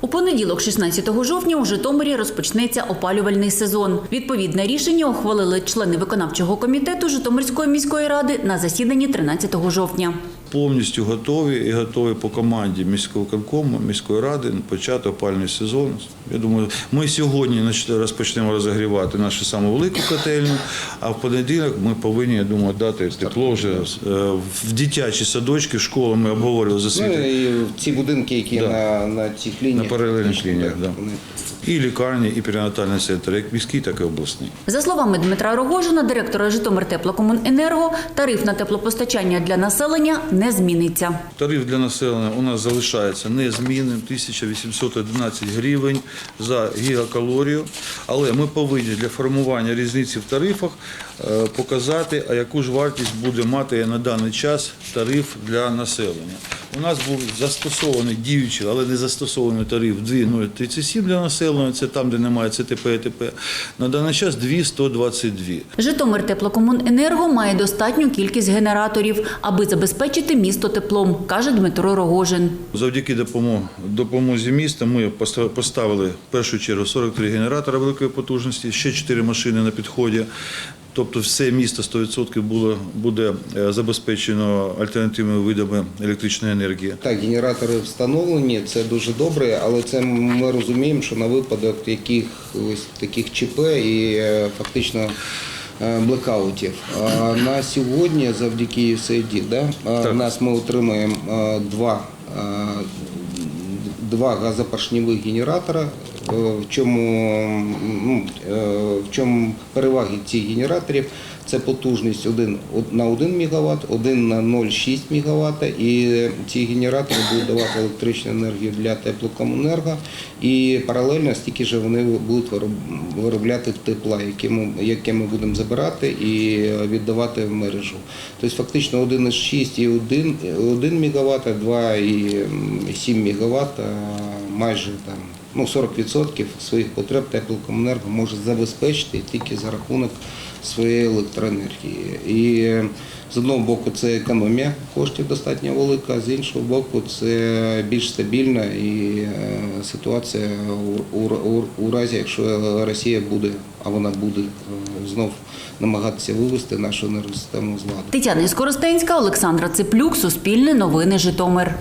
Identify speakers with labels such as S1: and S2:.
S1: У понеділок, 16 жовтня, у Житомирі розпочнеться опалювальний сезон. Відповідне рішення ухвалили члени виконавчого комітету Житомирської міської ради на засіданні 13 жовтня.
S2: Повністю готові і готові по команді міського конкому, міської ради почати опальний сезон. Я думаю, ми сьогодні розпочнемо розігрівати нашу саму велику котельню, а в понеділок ми повинні, я думаю, дати тепло вже е, в дитячі садочки, в школи ми обговорювали за
S3: Ну і ці будинки, які
S2: Да.
S3: на, на цих лініях.
S2: На паралельних лініях,
S3: так,
S2: да. І лікарні, і перинатальний центр, як міський, так і обласний.
S1: За словами Дмитра Рогожина, директора Житомир Теплокомуненерго, тариф на теплопостачання для населення не зміниться.
S2: Тариф для населення у нас залишається незмінним 1811 гривень за гігакалорію. Але ми повинні для формування різниці в тарифах е, показати, а яку ж вартість буде мати на даний час тариф для населення. У нас був застосований діючий, але не застосований тариф 2,037 для населення, це там, де немає ЦТП і ТП. На даний час 2,122.
S1: Житомир Теплокомуненерго має достатню кількість генераторів, аби забезпечити місто теплом, каже Дмитро Рогожин.
S2: Завдяки допомозі, міста ми поста- поставили в першу чергу 43 генератора великої потужності, ще 4 машини на підході. Тобто все місто 100% було, буде е, забезпечено альтернативними видами електричної енергії.
S3: Так, генератори встановлені, це дуже добре, але це ми розуміємо, що на випадок якихось таких ЧП і е, фактично е, блекаутів. На сьогодні, завдяки USAID, да,
S2: Так.
S3: нас ми отримуємо е, два, два газопоршневих генератора. Е, В чому, ну, е, в чому переваги цих генераторів? Це потужність один на 1 МВт, один на 0,6 МВт, і ці генератори будуть давати електричну енергію для теплокомунерго, і паралельно стільки ж вони будуть виробляти тепла, яке ми будемо забирати і віддавати в мережу. Тобто фактично 1,6 і 1, 1 МВт, 2,7 МВт, майже там ну, 40% своїх потреб теплокомунерго може забезпечити тільки за рахунок своєї електроенергії. І з одного боку це економія коштів достатньо велика, з іншого боку, це більш стабільна і е, ситуація у, у, у, у разі, якщо Росія буде, а вона буде е, знов намагатися вивести нашу енергосистему з ладу.
S1: Тетяна Скоростенська, Олександра Циплюк, Суспільне новини Житомир.